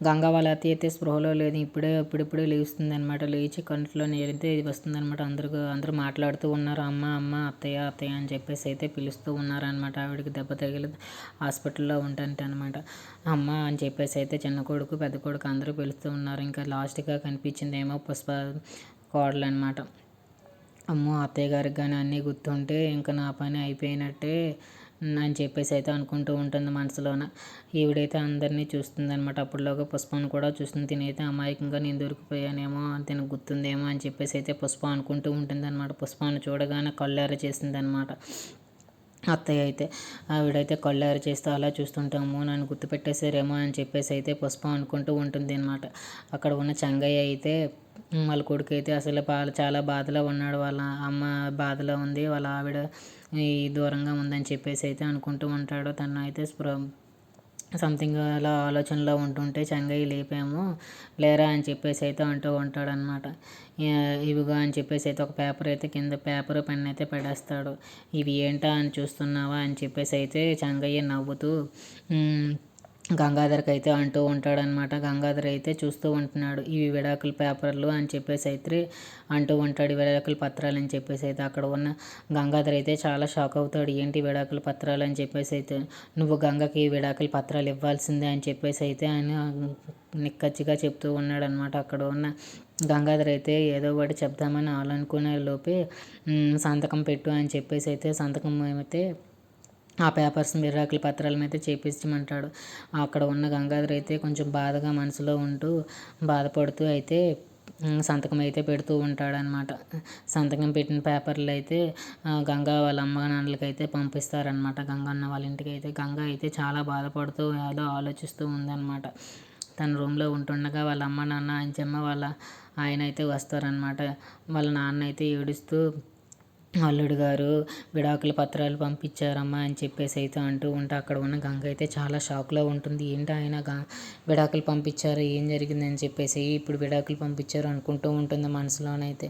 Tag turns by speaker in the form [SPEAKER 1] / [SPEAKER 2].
[SPEAKER 1] గంగ వాళ్ళ అత్తయ్య అయితే స్పృహలో లేదు. ఇప్పుడే ఇప్పుడిప్పుడే లేస్తుంది అనమాట లేచి కంట్లో నీరైతే వస్తుంది అనమాట అందరూ అందరూ మాట్లాడుతూ ఉన్నారు. అమ్మ అమ్మ అత్తయ్య అత్తయ్య అని చెప్పేసి అయితే పిలుస్తూ ఉన్నారనమాట ఆవిడకి దెబ్బ తగిలి హాస్పిటల్లో ఉంటాంటే అనమాట అమ్మ అని చెప్పేసి అయితే చిన్న కొడుకు పెద్ద కొడుకు అందరూ పిలుస్తూ ఉన్నారు. ఇంకా లాస్ట్గా కనిపించింది ఏమో పుష్ప కోడలు అనమాట అమ్మో అత్తయ్య గారికి కానీ అన్నీ గుర్తుంటే ఇంకా నా పని అయిపోయినట్టే అని చెప్పేసి అయితే అనుకుంటూ ఉంటుంది మనసులోన. ఈవిడైతే అందరినీ చూస్తుంది అనమాట అప్పటిలోగా పుష్పను కూడా చూస్తుంది. తినైతే అమాయకంగా నేను దొరికిపోయానేమో తినకు గుర్తుందేమో అని చెప్పేసి అయితే పుష్ప అనుకుంటూ ఉంటుంది అనమాట పుష్పను చూడగానే కళ్ళార చేసింది అనమాట అత్తయ్య అయితే ఆవిడైతే కళ్ళారు చేస్తూ అలా చూస్తుంటాము నన్ను గుర్తుపెట్టేసారేమో అని చెప్పేసి అయితే పుష్ప అనుకుంటూ ఉంటుంది అనమాట అక్కడ ఉన్న చంగయ్య అయితే వాళ్ళ కొడుకు అయితే అసలు చాలా బాధలో ఉన్నాడు. వాళ్ళ అమ్మ బాధలో ఉంది. వాళ్ళ ఆవిడ ఈ దూరంగా ఉందని చెప్పేసి అయితే అనుకుంటూ ఉంటాడు. తను అయితే స్పృ సంథింగ్ అలా ఆలోచనలో ఉంటుంటే చెంగయ్య లేపాము లేరా అని చెప్పేసి అయితే అంటూ ఉంటాడనమాట ఇవిగా అని చెప్పేసి అయితే ఒక పేపర్ అయితే కింద పేపర్ పెన్ అయితే పెడేస్తాడు. ఇవి ఏంటా అని చూస్తున్నావా? అని చెప్పేసి అయితే చెంగయ్య నవ్వుతూ గంగాధర్కి అయితే అంటూ ఉంటాడనమాట. గంగాధర్ అయితే చూస్తూ ఉంటున్నాడు. ఇవి విడాకుల పేపర్లు అని చెప్పేసి అయితే అంటూ ఉంటాడు. విడాకుల పత్రాలు అని చెప్పేసి అయితే అక్కడ ఉన్న గంగాధర్ అయితే చాలా షాక్ అవుతాడు. ఏంటి విడాకుల పత్రాలు అని చెప్పేసి అయితే నువ్వు గంగకి విడాకుల పత్రాలు ఇవ్వాల్సిందే అని చెప్పేసి అయితే ఆయన నిక్కచ్చిగా చెప్తూ ఉన్నాడు అనమాట అక్కడ ఉన్న గంగాధర్ అయితే ఏదో ఒకటి చెప్దామని అనుకునే లోపే సంతకం పెట్టు అని చెప్పేసి అయితే సంతకం అయితే ఆ పేపర్స్ విరాకుల పత్రాలను అయితే చేపించమంటాడు. అక్కడ ఉన్న గంగాధర్ అయితే కొంచెం బాధగా మనసులో ఉంటూ బాధపడుతూ అయితే సంతకం అయితే పెడుతూ ఉంటాడనమాట. సంతకం పెట్టిన పేపర్లు అయితే గంగా వాళ్ళ అమ్మ నాన్నలకి అయితే పంపిస్తారనమాట. గంగన్న వాళ్ళ ఇంటికి అయితే. గంగ అయితే చాలా బాధపడుతూ ఏదో ఆలోచిస్తూ ఉందన్నమాట తన రూమ్లో ఉంటుండగా వాళ్ళ అమ్మ నాన్న అంచమ్మ వాళ్ళ ఆయన అయితే వస్తారనమాట. వాళ్ళ నాన్న అయితే ఏడుస్తూ అల్లుడు గారు విడాకుల పత్రాలు పంపించారమ్మా అని చెప్పేసి అయితే అంటూ ఉంటే అక్కడ ఉన్న గంగ అయితే చాలా షాక్లో ఉంటుంది. ఏంటి ఆయన విడాకులు పంపించారు ఏం జరిగిందని చెప్పేసి ఇప్పుడు విడాకులు పంపించారు అనుకుంటూ ఉంటుంది మనసులోనైతే.